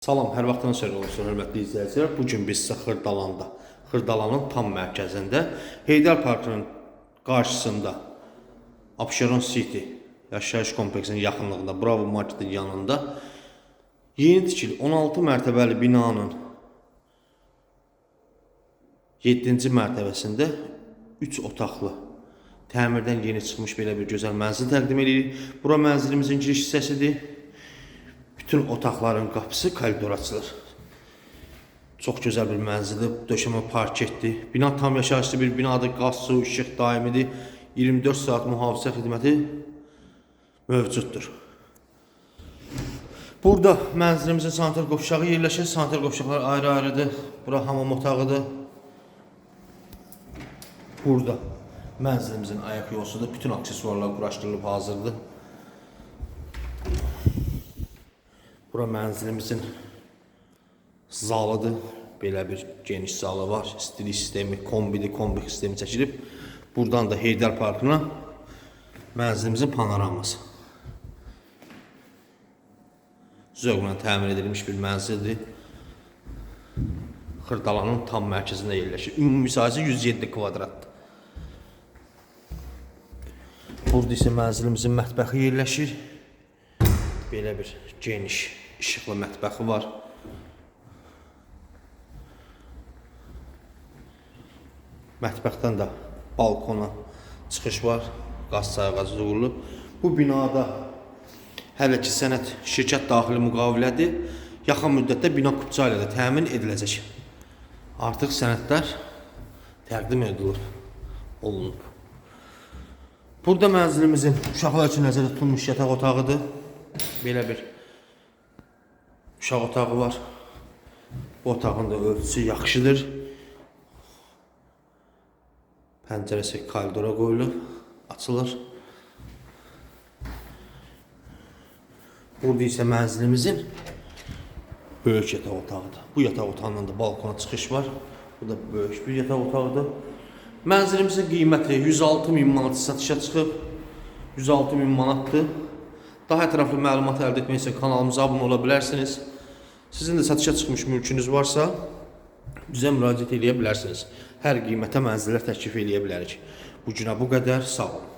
Salam, hər vaxtınız xeyir olsun, hörmətli izləyicilər. Bu gün biz sizə Xırdalanda, Xırdalanın tam mərkəzində, Heydər Parkının qarşısında Abşeron City yaşayış kompleksinin yaxınlığında, Bravo Marketin yanında yeni tikili 16 mərtəbəli binanın 7-ci mərtəbəsində 3 otaqlı təmirdən yeni çıxmış belə bir gözəl mənzil təqdim edirik. Bura mənzilimizin giriş hissəsidir. Bütün otaqların qapısı koridor açılır. Çox gözəl bir mənzildir. Döşəmə parketdir. Bina tam yaşayışlı bir binadır. Qaz, su, işıq daimidir. 24 saat mühafizə xidməti mövcuddur. Burada mənzilimizin sanitar qovşağı yerləşir. Sanitar qovşaqlar ayrı-ayrıdır. Bura hamam otağıdır. Burada mənzilimizin ayaq yolusudur. Bütün aksesuarlar quraşdırılıb hazırdır. Bura mənzilimizin zalıdır. Belə bir geniş zalı var. Stili sistemi, kombili, kombi sistemi çəkilib. Buradan da Heydər Parkına mənzilimizin panoraması. Zövqlə təmin edilmiş bir mənzildir. Xırdalanın tam mərkəzində yerləşir. Ümumi sahəsi 107 kvadratdır. Burada isə mənzilimizin mətbəxi yerləşir. Belə bir geniş, işıqlı mətbəxi var. Mətbəxdən də balkona çıxış var. Qaz sayğacı qurulub. Bu binada hələ ki sənəd şirkət daxili müqavilədir. Yaxın müddətdə bina kupça ilə də təmin ediləcək. Artıq sənədlər təqdim edilir, olunub. Burada mənzilimizin uşaqlar üçün nəzərdə tutulmuş yataq otağıdır. Belə bir uşaq otağı var. Bu otağın da ölçüsü yaxşıdır. Pəncərəsi koridora qoyulub, açılır. Burada isə mənzilimizin böyük yataq otağıdır. Bu yataq otağından da balkona çıxış var. Bu da böyük bir yataq otağıdır. Mənzilimizin qiyməti 106 min manat satışa çıxıb. 106 min manatdır. Daha ətraflı məlumat əldə etmək üçün kanalımıza abunə ola bilərsiniz. Sizin də satışa çıxmış mülkünüz varsa, bizə müraciət edə bilərsiniz. Hər qiymətə mənzillər təklif edə bilərik. Bu günə bu qədər. Sağ olun.